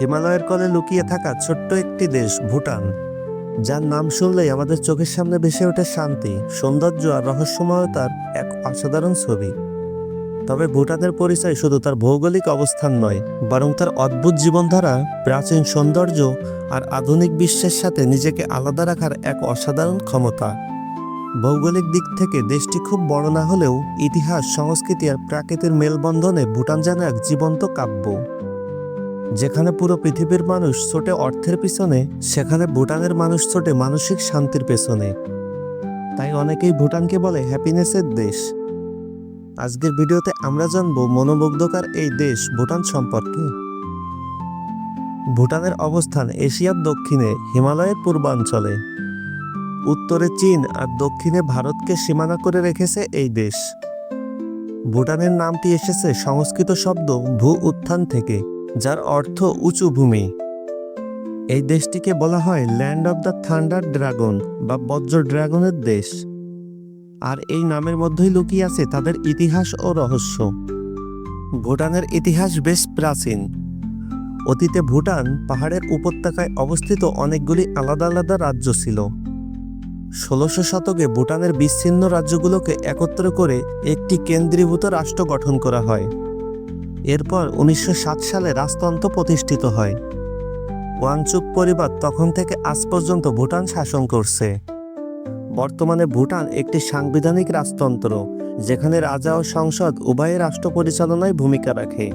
হিমালয়ের কোলে লুকিয়ে থাকা ছোট্ট একটি দেশ, ভুটান, যার নাম শুনলেই আমাদের চোখের সামনে ভেসে ওঠে শান্তি, সৌন্দর্য আর রহস্যময়তার এক অসাধারণ ছবি। তবে ভুটানের পরিচয় শুধু তার ভৌগোলিক অবস্থান নয়, বরং তার অদ্ভুত জীবনধারা, প্রাচীন সৌন্দর্য আর আধুনিক বিশ্বের সাথে নিজেকে আলাদা রাখার এক অসাধারণ ক্ষমতা। ভৌগোলিক দিক থেকে দেশটি খুব বড় না হলেও ইতিহাস, সংস্কৃতি আর প্রাকৃতিক মেলবন্ধনে ভুটান যেন এক জীবন্ত কাব্য। যেখানে পুরো পৃথিবীর মানুষ ছোটে অর্থের পিছনে, সেখানে ভুটানের মানুষ ছোটে মানসিক শান্তির পেছনে। তাই অনেকেই ভুটানকে বলে হ্যাপিনেসের দেশ। আজকের ভিডিওতে আমরা জানব মনোমুগ্ধকর এই দেশ ভুটান সম্পর্কে। ভুটানের অবস্থান এশিয়ার দক্ষিণে, হিমালয়ের পূর্বাঞ্চলে। উত্তরে চীন আর দক্ষিণে ভারতকে সীমানা করে রেখেছে এই দেশ। ভুটানের নামটি এসেছে সংস্কৃত শব্দ ভূ উত্থান থেকে। যার অর্থ উঁচু ভূমি। এই দেশটিকে বলা হয় land of the thunder dragon বা বজ্র ড্রাগনের দেশ। আর এই নামের মধ্যেই লুকিয়ে আছে তাদের ইতিহাস ও রহস্য। ভুটানের ইতিহাস বেশ প্রাচীন। অতীতে ভুটান পাহাড়ের উপত্যকায় অবস্থিত অনেকগুলি আলাদা আলাদা রাজ্য ছিল। ষোলোশো শতকে ভুটানের বিচ্ছিন্ন রাজ্যগুলোকে একত্র করে একটি কেন্দ্রীভূত রাষ্ট্র গঠন করা হয়। এরপর উনিশশো সাত সালে রাজতন্ত্র প্রতিষ্ঠিত হয়। ওয়াংচুক পরিবার তখন থেকে আজ পর্যন্ত ভুটান শাসন করছে। বর্তমানে ভুটান একটি সাংবিধানিক রাজতন্ত্র, যেখানে রাজা ও সংসদ উভয় রাষ্ট্র পরিচালনায় ভূমিকা রাখে।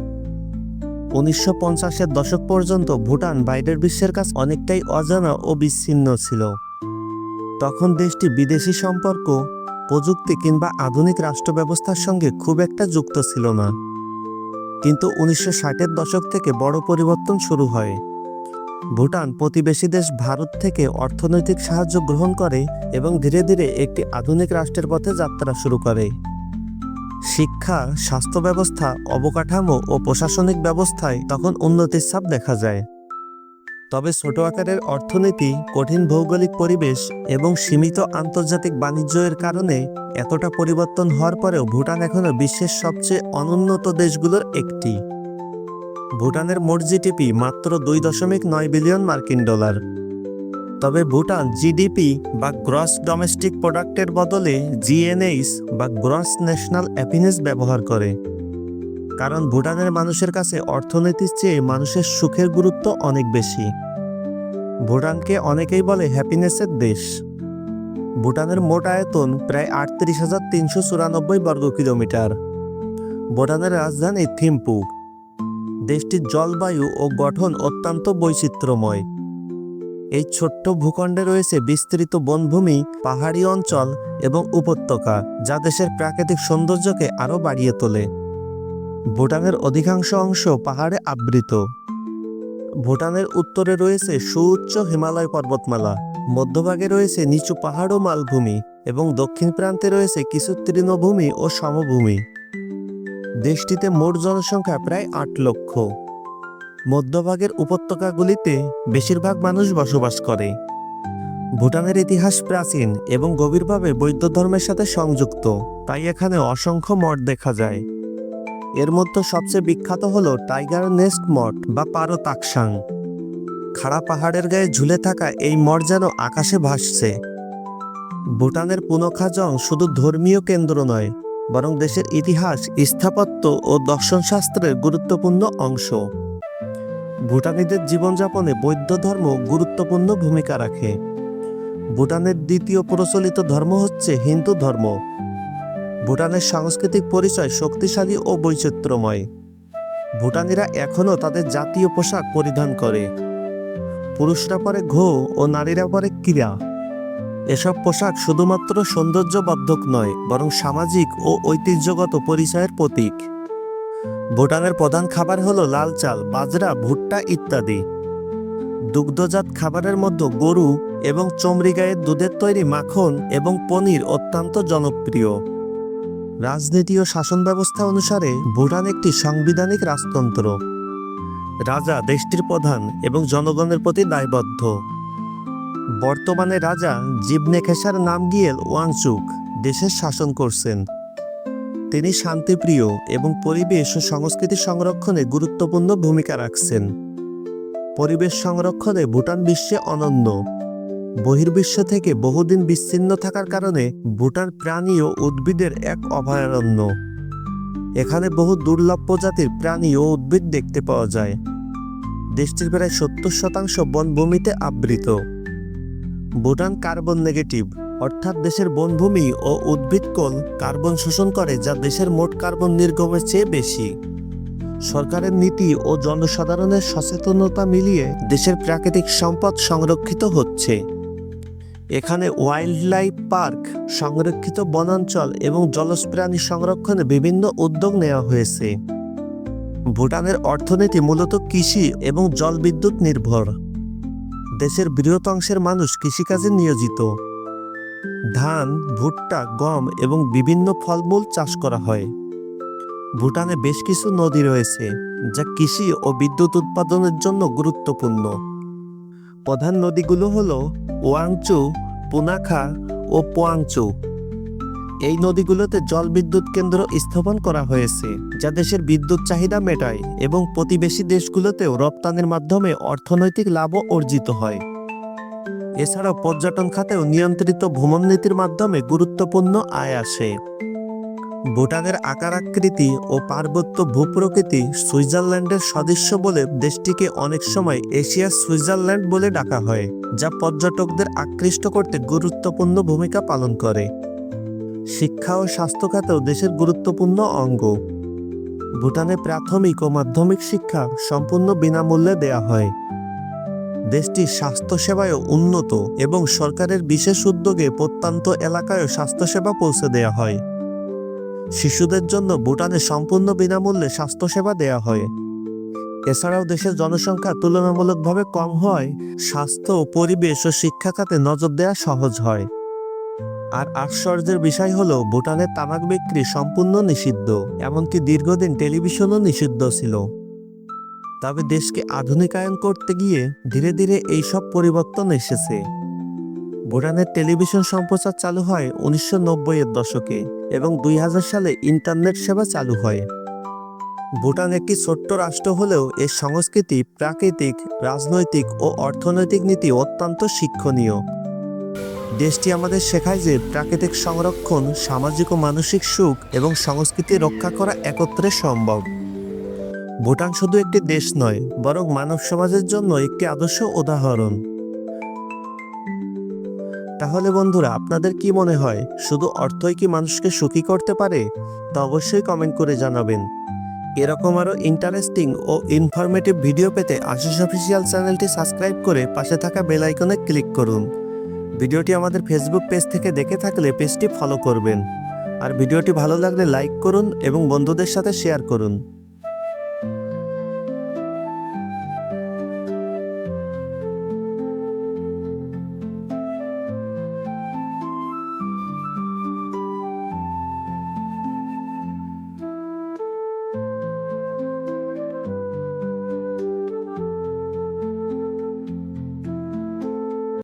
উনিশশো পঞ্চাশের দশক পর্যন্ত ভুটান বাইরের বিশ্বের কাছে অনেকটাই অজানা ও বিচ্ছিন্ন ছিল। তখন দেশটি বিদেশি সম্পর্ক, প্রযুক্তি কিংবা আধুনিক রাষ্ট্র ব্যবস্থার সঙ্গে খুব একটা যুক্ত ছিল না। কিন্তু উনিশশো ষাটের দশক থেকে বড় পরিবর্তন শুরু হয়। ভুটান প্রতিবেশী দেশ ভারত থেকে অর্থনৈতিক সাহায্য গ্রহণ করে এবং ধীরে ধীরে একটি আধুনিক রাষ্ট্রের পথে যাত্রা শুরু করে। শিক্ষা স্বাস্থ্য ব্যবস্থা অবকাঠামো ও প্রশাসনিক ব্যবস্থায় তখন উন্নতির ছাপ দেখা যায়। তবে ছোট আকারের অর্থনীতি, কঠিন ভৌগোলিক পরিবেশ এবং সীমিত আন্তর্জাতিক বাণিজ্যের কারণে এতটা পরিবর্তন হওয়ার পরেও ভুটান এখনও বিশ্বের সবচেয়ে অনুন্নত দেশগুলোর একটি। ভুটানের মোট জিডিপি মাত্র দুই দশমিক নয় বিলিয়ন মার্কিন ডলার। তবে ভুটান জিডিপি বা গ্রস ডোমেস্টিক প্রোডাক্টের বদলে জিএনএইস বা গ্রস ন্যাশনাল হ্যাপিনেস ব্যবহার করে। কারণ ভুটানের মানুষের কাছে অর্থনীতির চেয়ে মানুষের সুখের গুরুত্ব অনেক বেশি। ভুটানকে অনেকেই বলে হ্যাপিনেসের দেশ। ভুটানের মোট আয়তন প্রায় আটত্রিশ হাজার তিনশো চুরানব্বই বর্গ কিলোমিটার। ভুটানের রাজধানী থিম্পু। দেশটির জলবায়ু ও গঠন অত্যন্ত বৈচিত্র্যময়। এই ছোট্ট ভূখণ্ডে রয়েছে বিস্তৃত বনভূমি, পাহাড়ি অঞ্চল এবং উপত্যকা, যা দেশের প্রাকৃতিক সৌন্দর্যকে আরও বাড়িয়ে তোলে। ভুটানের অধিকাংশ অংশ পাহাড়ে আবৃত। ভুটানের উত্তরে রয়েছে সুউচ্চ হিমালয় পর্বতমালা, মধ্যভাগে রয়েছে নিচু পাহাড় ও মালভূমি, এবং দক্ষিণ প্রান্তে রয়েছে কিছু তৃণভূমি ও সমভূমি। দেশটিতে মোট জনসংখ্যা প্রায় আট লক্ষ। মধ্যভাগের উপত্যকাগুলিতে বেশিরভাগ মানুষ বসবাস করে। ভুটানের ইতিহাস প্রাচীন এবং গভীরভাবে বৌদ্ধ ধর্মের সাথে সংযুক্ত, তাই এখানে অসংখ্য মঠ দেখা যায়। এর মধ্যে সবচেয়ে বিখ্যাত হল টাইগার নেস্ট মঠ বা পারো তাকসাং। খাড়া পাহাড়ের গায়ে ঝুলে থাকা এই মঠ যেন আকাশে ভাসছে। ভুটানের পুনখাজং শুধু ধর্মীয় কেন্দ্র নয়, বরং দেশের ইতিহাস, স্থাপত্য ও দর্শনশাস্ত্রের গুরুত্বপূর্ণ অংশ। ভুটানিদের জীবনযাপনে বৌদ্ধ ধর্ম গুরুত্বপূর্ণ ভূমিকা রাখে। ভুটানের দ্বিতীয় প্রচলিত ধর্ম হচ্ছে হিন্দু ধর্ম। ভুটানের সাংস্কৃতিক পরিচয় শক্তিশালী ও বৈচিত্র্যময়। ভুটানিরা এখনও তাদের জাতীয় পোশাক পরিধান করে। পুরুষরা পরে ঘো ও নারীরা পরে ক্রীড়া। এসব পোশাক শুধুমাত্র সৌন্দর্যবর্ধক নয়, বরং সামাজিক ও ঐতিহ্যগত পরিচয়ের প্রতীক। ভুটানের প্রধান খাবার হলো লাল চাল, বাজরা, ভুট্টা ইত্যাদি। দুগ্ধজাত খাবারের মধ্যে গরু এবং চমড়ি গায়ের দুধের তৈরি মাখন এবং পনির অত্যন্ত জনপ্রিয়। রাজনীতি ও শাসন ব্যবস্থা অনুসারে ভুটান একটি সাংবিধানিক রাজতন্ত্র। রাজা দেশটির প্রধান এবং জনগণের প্রতি দায়বদ্ধ। বর্তমানে রাজা জিবনে খেসার নাম গিয়েল ওয়াংচুক, দেশের শাসন করছেন। তিনি শান্তিপ্রিয় এবং পরিবেশ ও সংস্কৃতি সংরক্ষণে গুরুত্বপূর্ণ ভূমিকা রাখছেন। পরিবেশ সংরক্ষণে ভুটান বিশ্বে অনন্য। বহির্বিশ্ব থেকে বহুদিন বিচ্ছিন্ন থাকার কারণে ভুটান প্রাণী ও উদ্ভিদের এক অভয়ারণ্য। এখানে বহু দুর্লভ প্রজাতির প্রাণী ও উদ্ভিদ দেখতে পাওয়া যায়। দেশটির প্রায় সত্তর শতাংশ বনভূমিতে আবৃত। ভুটান কার্বন নেগেটিভ, অর্থাৎ দেশের বনভূমি ও উদ্ভিদকোল কার্বন শোষণ করে, যা দেশের মোট কার্বন নির্গমের চেয়ে বেশি। সরকারের নীতি ও জনসাধারণের সচেতনতা মিলিয়ে দেশের প্রাকৃতিক সম্পদ সংরক্ষিত হচ্ছে। এখানে ওয়াইল্ড লাইফ পার্ক, সংরক্ষিত বনাঞ্চল এবং জলজ প্রাণী সংরক্ষণে বিভিন্ন উদ্যোগ নেওয়া হয়েছে। ভুটানের অর্থনীতি মূলত কৃষি এবং জলবিদ্যুৎ নির্ভর। দেশের বৃহৎ অংশের মানুষ কৃষিকাজে নিয়োজিত। ধান, ভুট্টা, গম এবং বিভিন্ন ফলমূল চাষ করা হয়। ভুটানে বেশ কিছু নদী রয়েছে, যা কৃষি ও বিদ্যুৎ উৎপাদনের জন্য গুরুত্বপূর্ণ। প্রধান নদীগুলো হল ওয়াংচু, পুনাখা ও পোয়াংচু। এই নদীগুলোতে জলবিদ্যুৎ কেন্দ্র স্থাপন করা হয়েছে, যা দেশের বিদ্যুৎ চাহিদা মেটায় এবং প্রতিবেশী দেশগুলোতেও রপ্তানির মাধ্যমে অর্থনৈতিক লাভও অর্জিত হয়। এছাড়াও পর্যটন খাতেও নিয়ন্ত্রিত ভ্রমণ নীতির মাধ্যমে গুরুত্বপূর্ণ আয় আসে। ভুটানের আকার আকৃতি ও পার্বত্য ভূপ্রকৃতি সুইজারল্যান্ডের সদৃশ্য বলে দেশটিকে অনেক সময় এশিয়ার সুইজারল্যান্ড বলে ডাকা হয়, যা পর্যটকদের আকৃষ্ট করতে গুরুত্বপূর্ণ ভূমিকা পালন করে। শিক্ষা ও স্বাস্থ্য খাতেও দেশের গুরুত্বপূর্ণ অঙ্গ। ভুটানে প্রাথমিক ও মাধ্যমিক শিক্ষা সম্পূর্ণ বিনামূল্যে দেয়া হয়। দেশটির স্বাস্থ্যসেবায়ও উন্নত এবং সরকারের বিশেষ উদ্যোগে প্রত্যন্ত এলাকায়ও স্বাস্থ্যসেবা পৌঁছে দেয়া হয়। শিশুদের জন্য ভুটানে সম্পূর্ণ বিনামূল্যে স্বাস্থ্যসেবা দেয়া হয়। এছাড়াও দেশের জনসংখ্যা তুলনামূলকভাবে কম হয় স্বাস্থ্য পরিবেশ ও শিক্ষা খাতে নজর দেওয়া সহজ হয়। আর আশ্চর্যের বিষয় হলো, ভুটানের তামাক বিক্রি সম্পূর্ণ নিষিদ্ধ, এমনকি দীর্ঘদিন টেলিভিশনও নিষিদ্ধ ছিল। তবে দেশকে আধুনিকায়ন করতে গিয়ে ধীরে ধীরে এই সব পরিবর্তন এসেছে। ভুটানের টেলিভিশন সম্প্রচার চালু হয় উনিশশো এর দশকে এবং দুই হাজার সালে ইন্টারনেট সেবা চালু হয়। ভুটান একটি ছোট্ট রাষ্ট্র হলেও এর সংস্কৃতি, প্রাকৃতিক, রাজনৈতিক ও অর্থনৈতিক নীতি অত্যন্ত শিক্ষণীয়। দেশটি আমাদের শেখায় যে প্রাকৃতিক সংরক্ষণ, সামাজিক ও মানসিক সুখ এবং সংস্কৃতি রক্ষা করা একত্রে সম্ভব। ভুটান শুধু একটি দেশ নয়, বরং মানব সমাজের জন্য একটি আদর্শ উদাহরণ। তাহলে বন্ধুরা, আপনাদের কি মনে হয়? শুধু অর্থই কি মানুষকে সুখী করতে পারে? তা অবশ্যই কমেন্ট করে জানাবেন। এরকম আরও ইন্টারেস্টিং ও ইনফরমেটিভ ভিডিও পেতে আশিস অফিসিয়াল চ্যানেলটি সাবস্ক্রাইব করে পাশে থাকা বেল আইকনে ক্লিক করুন। ভিডিওটি আমাদের ফেসবুক পেজ থেকে দেখে থাকলে পেজটি ফলো করবেন। আর ভিডিওটি ভালো লাগলে লাইক করুন এবং বন্ধুদের সাথে শেয়ার করুন।